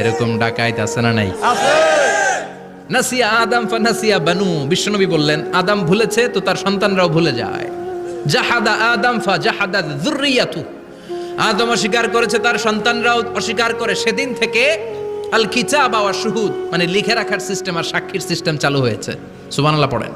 এরকম ডাকাইত আছে না নাই? নাসিয়া আদম ফানাসিয়া বানু বিশ্বনবী বললেন আদম ভুলেছে তো তার সন্তানরাও ভুলে যায়। জাহাদা আদম ফা জাহাদা যুররিয়াতু। আদম অস্বীকার করেছে তার সন্তানরাও অস্বীকার করে। সেদিন থেকে আল কিতাব ওয়া শুহুদ মানে লিখে রাখার সিস্টেম আর সাক্ষীর সিস্টেম চালু হয়েছে। সুবহানাল্লাহ পড়েন।